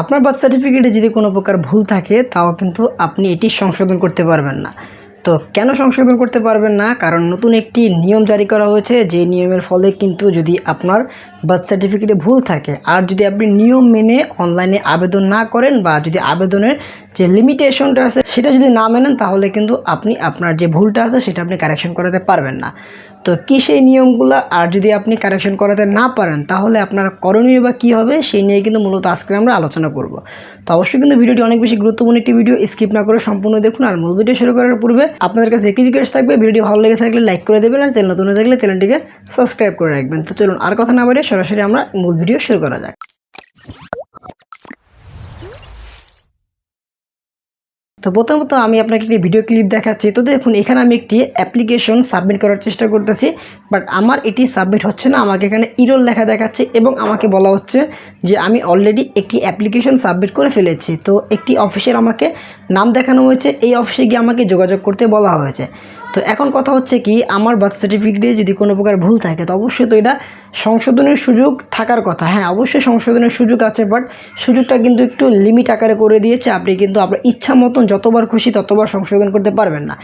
আপনার বার্থ সার্টিফিকেটে যদি কোনো প্রকার ভুল থাকে, তাও কিন্তু আপনি এটি সংশোধন করতে পারবেন না। তো কেন সংশোধন করতে পারবেন না? কারণ নতুন একটি নিয়ম জারি করা হয়েছে, যে নিয়মের ফলে কিন্তু যদি আপনার বার্থ সার্টিফিকেটে ভুল থাকে, আর যদি আপনি নিয়ম মেনে অনলাইনে আবেদন না করেন, বা যদি আবেদনের যে লিমিটেশনটা আছে, সেটা যদি না মেনেন, তাহলে কিন্তু আপনি আপনার যে ভুলটা আছে, সেটা আপনি কারেকশন করাতে পারবেন না। তো কী সেই নিয়মগুলো? আর যদি আপনি কারেকশন করাতে না পারেন, তাহলে আপনার করণীয় বা কী হবে সেই নিয়ে কিন্তু মূলত আজকে আমরা আলোচনা করব। তো অবশ্যই কিন্তু ভিডিওটি অনেক বেশি গুরুত্বপূর্ণ একটি ভিডিও স্কিপ না করে সম্পূর্ণ দেখুন। আর মূল ভিডিও শুরু করার পূর্বে আপনাদের কাছে একটি রিকোয়েস্ট থাকবে ভিডিও ভালো লেগে থাকলে লাইক করে দেবেন আর চ্যানেল নতুন থাকলে চ্যানেলটিকে সাবস্ক্রাইব করে রাখবেন। তো চলুন আর কথা না বাড়িয়ে সরাসরি আমরা মূল ভিডিও শুরু করা যাক। তো প্রথমত আমি আপনাকে একটি ভিডিও ক্লিপ দেখাচ্ছি। তো দেখুন, এখানে আমি একটি অ্যাপ্লিকেশন সাবমিট করার চেষ্টা করতেছি বাট আমার এটি সাবমিট হচ্ছে না। আমাকে এখানে ইরোল লেখা দেখাচ্ছে এবং আমাকে বলা হচ্ছে যে আমি অলরেডি একটি অ্যাপ্লিকেশন সাবমিট করে ফেলেছি। তো একটি অফিসের আমাকে নাম দেখানো হয়েছে। এই অফিসে গিয়ে আমাকে যোগাযোগ করতে বলা হয়েছে। তো এখন কথা হচ্ছে কি, আমার বার্থ সার্টিফিকেটে যদি কোনো প্রকার ভুল থাকে, তো অবশ্যই তো এটা সংশোধনের সুযোগ থাকার কথা। হ্যাঁ অবশ্যই সংশোধনের সুযোগ আছে বাট সুযোগটা কিন্তু একটু লিমিট আকারে করে দিয়েছে। আপনি কিন্তু আপনার ইচ্ছা মতন যতবার খুশি ততবার সংশোধন করতে পারবেন না।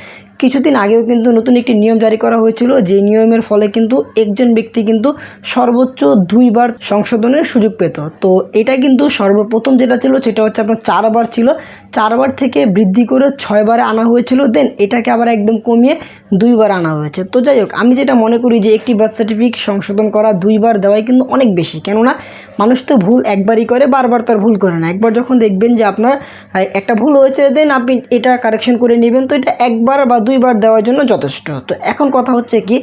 কিছুদিন আগেও কিন্তু নতুন একটি নিয়ম জারি করা হয়েছিল যে নিয়মের ফলে কিন্তু একজন ব্যক্তি কিন্তু সর্বোচ্চ দুইবার সংশোধনের সুযোগ পেত। তো এটা কিন্তু সর্বপ্রথম যেটা ছিল, সেটা হচ্ছে আপনার চারবার ছিল। চারবার থেকে বৃদ্ধি করে ছয়বারে আনা হয়েছিল দেন এটাকে আবার একদম কমিয়ে দুইবার আনা হয়েছে। তো যাই হোক, আমি যেটা মনে করি যে একটি বার্থ সার্টিফিকেট সংশোধন করা দুইবার দেওয়াই কিন্তু অনেক বেশি। কেননা, মানুষ তো ভুল একবারই করে, বারবার তার ভুল করে না। একবার যখন দেখবেন যে আপনার একটা ভুল হয়েছে দেন আপনি এটা কারেকশন করে নেবেন। তো এটা একবার বা দুইবার দেওয়ার জন্য যথেষ্ট। তো এখন কথা হচ্ছে কি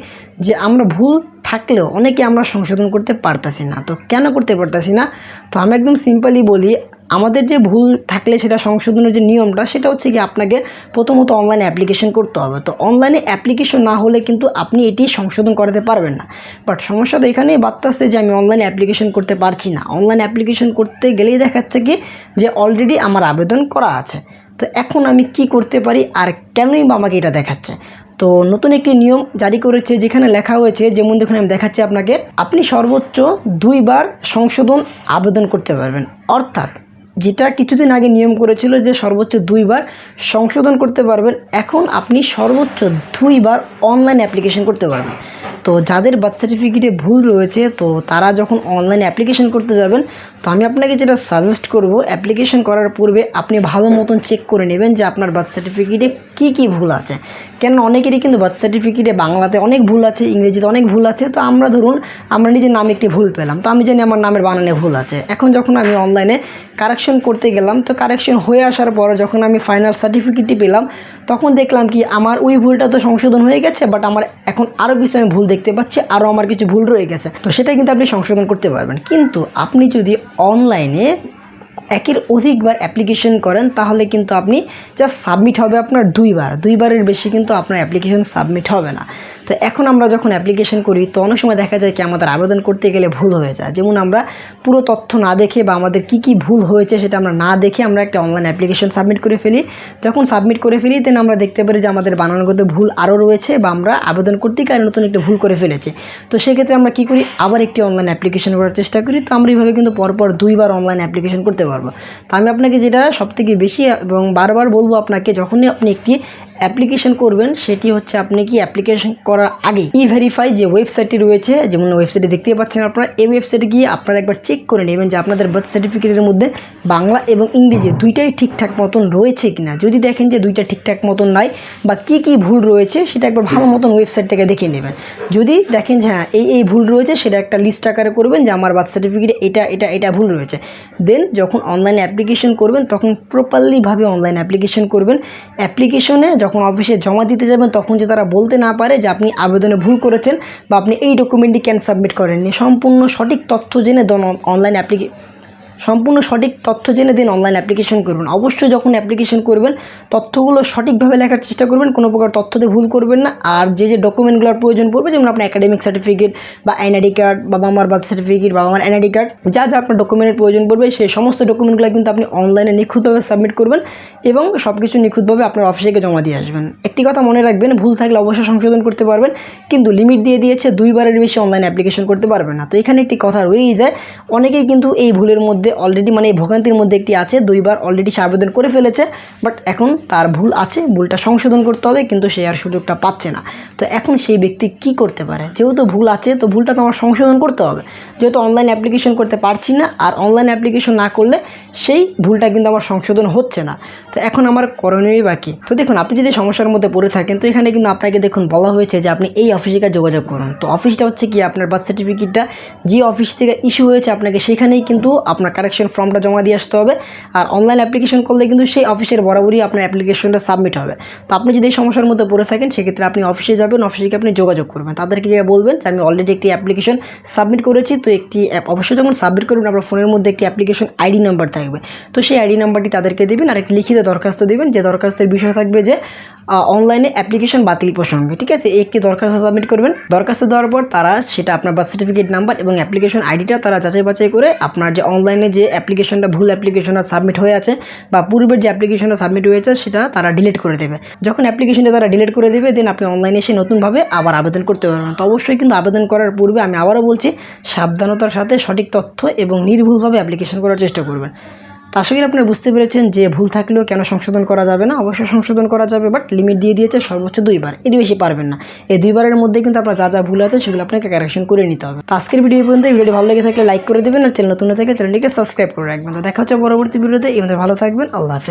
যে আমরা ভুল থাকলেও অনেকে আমরা সংশোধন করতে পারতাছি না। তো কেন করতে পারতাছি না? তো আমি একদম সিম্পলি বলি আমাদের যে ভুল থাকলে সেটা সংশোধনের যে নিয়মটা, সেটা হচ্ছে কি আপনাকে প্রথমত অনলাইনে অ্যাপ্লিকেশন করতে হবে। তো অনলাইনে অ্যাপ্লিকেশন না হলে কিন্তু আপনি এটি সংশোধন করাতে পারবেন না। বাট সমস্যা তো এখানেই বাড়তেছে যে আমি অনলাইনে অ্যাপ্লিকেশন করতে পারছি না। অনলাইন অ্যাপ্লিকেশন করতে গেলেই দেখাচ্ছে কি যে অলরেডি আমার আবেদন করা আছে। তো এখন আমি কি করতে পারি আর কেনই বা আমাকে এটা দেখাচ্ছে? তো নতুন একটি নিয়ম জারি করেছে যেখানে লেখা হয়েছে, যেমন দেখুন আমি দেখাচ্ছি আপনাকে, আপনি সর্বোচ্চ দুইবার সংশোধন আবেদন করতে পারবেন। অর্থাৎ যেটা কিছুদিন আগে নিয়ম করেছিল যে সর্বোচ্চ দুইবার সংশোধন করতে পারবেন, এখন আপনি সর্বোচ্চ দুইবার অনলাইন অ্যাপ্লিকেশন করতে পারবেন। তো যাদের বার্থ সার্টিফিকেটে ভুল রয়েছে, তো তারা যখন অনলাইন অ্যাপ্লিকেশন করতে যাবেন তো আমি আপনাকে যেটা সাজেস্ট করব অ্যাপ্লিকেশন করার পূর্বে আপনি ভালো মতন চেক করে নেবেন যে আপনার বার্থ সার্টিফিকেটে কী কী ভুল আছে। কেন অনেকেরই কিন্তু বার্থ সার্টিফিকেটে বাংলাতে অনেক ভুল আছে, ইংরেজিতে অনেক ভুল আছে। তো আমরা ধরুন, আমরা নিজের নামে একটি ভুল পেলাম। তো আমি জানি আমার নামের বানানে ভুল আছে। এখন যখন আমি অনলাইনে কারেকশন করতে গেলাম, তো কারেকশন হয়ে আসার পর যখন আমি ফাইনাল সার্টিফিকেটটি পেলাম, তখন দেখলাম কি আমার ওই ভুলটা তো সংশোধন হয়ে গেছে বাট আমার এখন আরও কিছু আমি ভুল দেখতে পাচ্ছি আরও আমার কিছু ভুল রয়ে গেছে। তো সেটা কিন্তু আপনি সংশোধন করতে পারবেন। কিন্তু আপনি যদি অনলাইনে একের অধিকবার অ্যাপ্লিকেশন করেন, তাহলে কিন্তু আপনি জাস্ট সাবমিট হবে আপনার দুইবার। দুইবারের বেশি কিন্তু আপনার অ্যাপ্লিকেশন সাবমিট হবে না। তো এখন আমরা যখন অ্যাপ্লিকেশন করি, তো অনেক সময় দেখা যায় কি আমাদের আবেদন করতে গেলে ভুল হয়ে যায়। যেমন আমরা পুরো তথ্য না দেখে বা আমাদের কি কি ভুল হয়েছে সেটা আমরা না দেখে আমরা একটা অনলাইন অ্যাপ্লিকেশন সাবমিট করে ফেলি। যখন সাবমিট করে ফেলি দেন আমরা দেখতে পারি যে আমাদের বানানগত ভুল আরও রয়েছে বা আমরা আবেদন করতে গিয়ে নতুন একটা ভুল করে ফেলেছি। তো সেক্ষেত্রে আমরা কী করি? আবার একটি অনলাইন অ্যাপ্লিকেশন করার চেষ্টা করি। তো আমরা এইভাবে কিন্তু পরপর দুইবার অনলাইন অ্যাপ্লিকেশন করতে পারব। তো আমি আপনাকে যেটা সবথেকে বেশি এবং বারবার বলব আপনাকে, যখনই আপনি একটি অ্যাপ্লিকেশন করবেন, সেটি হচ্ছে আপনি কি অ্যাপ্লিকেশন করার আগে ই ভেরিফাই যে ওয়েবসাইটটি রয়েছে, যেমন ওয়েবসাইটে দেখতে পাচ্ছেন আপনারা, এই ওয়েবসাইটে গিয়ে আপনারা একবার চেক করে নেবেন যে আপনাদের বার্থ সার্টিফিকেটের মধ্যে বাংলা এবং ইংরেজি দুইটাই ঠিকঠাক মতন রয়েছে কিনা। যদি দেখেন যে দুইটা ঠিকঠাক মতন নাই বা কি কি ভুল রয়েছে, সেটা একবার ভালো মতন ওয়েবসাইট থেকে দেখে নেবেন। যদি দেখেন যে হ্যাঁ এই এই ভুল রয়েছে, সেটা একটা লিস্ট আকারে করবেন যে আমার বার্থ সার্টিফিকেটে এটা এটা এটা ভুল রয়েছে। দেন যখন অনলাইন অ্যাপ্লিকেশন করবেন, তখন প্রপারলিভাবে অনলাইন অ্যাপ্লিকেশন করবেন। অ্যাপ্লিকেশনে যখন অফিসে জমা দিতে যাবেন, তখন যে তারা বলতে না পারে যে আপনি আবেদনে ভুল করেছেন বা আপনি এই ডকুমেন্টটি ক্যান সাবমিট করেননি। সম্পূর্ণ সঠিক তথ্য জেনে অনলাইন অ্যাপ্লিকে সম্পূর্ণ সঠিক তথ্য জেনে দিন অনলাইন অ্যাপ্লিকেশন করবেন। অবশ্যই যখন অ্যাপ্লিকেশন করবেন, তথ্যগুলো সঠিকভাবে লেখার চেষ্টা করবেন, কোনো প্রকার তথ্যতে ভুল করবেন না। আর যে যে ডকুমেন্টগুলোর প্রয়োজন পড়বে, যেমন আপনার একাডেমিক সার্টিফিকেট বা এনআইডি কার্ড বাবা মার বার্থ সার্টিফিকেট বাবা মার এনআইডি কার্ড যা যা আপনার ডকুমেন্টের প্রয়োজন পড়বে, সেই সমস্ত ডকুমেন্টগুলো কিন্তু আপনি অনলাইনে নিখুঁতভাবে সাবমিট করবেন এবং সব কিছু নিখুঁতভাবে আপনার অফিসে গিয়ে জমা দিয়ে আসবেন। একটি কথা মনে রাখবেন, ভুল থাকলে অবশ্যই সংশোধন করতে পারবেন, কিন্তু লিমিট দিয়ে দিয়েছে, দুইবারের বেশি অনলাইন অ্যাপ্লিকেশন করতে পারবেন না। তো এখানে একটি কথা রয়েই যায়, অনেকেই কিন্তু এই ভুলের মধ্যে মধ্যে অলরেডি মানে এই ভোগান্তির মধ্যে একটি আছে, দুইবার অলরেডি সে আবেদন করে ফেলেছে বাট এখন তার ভুল আছে, ভুলটা সংশোধন করতে হবে, কিন্তু সে আর সুযোগটা পাচ্ছে না। তো এখন সেই ব্যক্তি কি করতে পারে? যেহেতু ভুল আছে, তো ভুলটা তো আমার সংশোধন করতে হবে। যেহেতু অনলাইন অ্যাপ্লিকেশন করতে পারছি না, আর অনলাইন অ্যাপ্লিকেশন না করলে সেই ভুলটা কিন্তু আমার সংশোধন হচ্ছে না। তো এখন আমার করণীয়ই বাকি তো দেখুন, আপনি যদি সমস্যার মধ্যে পড়ে থাকেন, তো এখানে কিন্তু আপনাকে দেখুন বলা হয়েছে যে আপনি এই অফিসে গিয়ে যোগাযোগ করুন। তো অফিসটা হচ্ছে কি? আপনার বার্থ সার্টিফিকেটটা যে অফিস থেকে ইস্যু হয়েছে, আপনাকে সেখানেই কিন্তু আপনার কারেকশন ফর্মটা জমা দিয়ে আসতে হবে। আর অনলাইন অ্যাপ্লিকেশন করলে কিন্তু সেই অফিসের বরাবরই আপনার অ্যাপ্লিকেশনটা সাবমিট হবে। তো আপনি যদি এই সমস্যার মধ্যে পড়ে থাকেন, সেক্ষেত্রে আপনি অফিসে যাবেন অফিসে গিয়ে আপনি যোগাযোগ করবেন। তাদেরকে গিয়ে বলবেন যে, আমি অলরেডি একটি অ্যাপ্লিকেশন সাবমিট করেছি। তো একটি অ্যাপ অবশ্যই যখন সাবমিট করবেন, আপনার ফোনের মধ্যে একটি অ্যাপ্লিকেশন আইডি নাম্বার থাকবে। তো সেই আইডি নাম্বারটি তাদেরকে দেবেন আর একটি লিখিত দরখাস্ত দেবেন, যে দরখাস্তের বিষয় থাকবে যে অনলাইনে অ্যাপ্লিকেশন বাতিল প্রসঙ্গে। ঠিক আছে? একটি দরখাস্ত সাবমিট করবেন। দরখাস্ত দেওয়ার পর তারা সেটা আপনার বার্থ সার্টিফিকেট নাম্বার এবং অ্যাপ্লিকেশন আইডিটা তারা যাচাই বাছাই করে আপনার যে অনলাইনে যে অ্যাপ্লিকেশনটা, ভুল অ্যাপ্লিকেশনটা সাবমিট হয়ে আছে বা পূর্বের যে অ্যাপ্লিকেশনটা সাবমিট হয়েছে, সেটা তারা ডিলিট করে দেবে। যখন অ্যাপ্লিকেশনটা তারা ডিলিট করে দেবে দেন আপনি অনলাইনে এসে নতুনভাবে আবার আবেদন করতে পারবেন। তো অবশ্যই কিন্তু আবেদন করার পূর্বে আমি আবারও বলছি, সাবধানতার সাথে সঠিক তথ্য এবং নির্ভুলভাবে অ্যাপ্লিকেশন করার চেষ্টা করবেন। তা আশা করি আপনারা বুঝতে পেরেছেন যে ভুল থাকলেও কেন সংশোধন করা যাবে না? অবশ্যই সংশোধন করা যাবে বাট লিমিট দিয়ে দিয়েছে সর্বোচ্চ দুইবার। এটি বেশি পারবেন না। এই দুইবারের মধ্যে কিন্তু আপনার যা যা ভুল আছে সেগুলো আপনাকে কারেকশন করে নিতে হবে। তো আজকের ভিডিও পর্যন্ত ভিডিও ভালো লেগে থাকলে লাইক করে দেবেন আর চ্যানেল নতুন থেকে চ্যানেলটিকে সাবস্ক্রাইব করে রাখবেন। দেখা হচ্ছে পরবর্তী ভিডিওতে এই ভালো থাকবেন। আল্লাহ হাফেজ।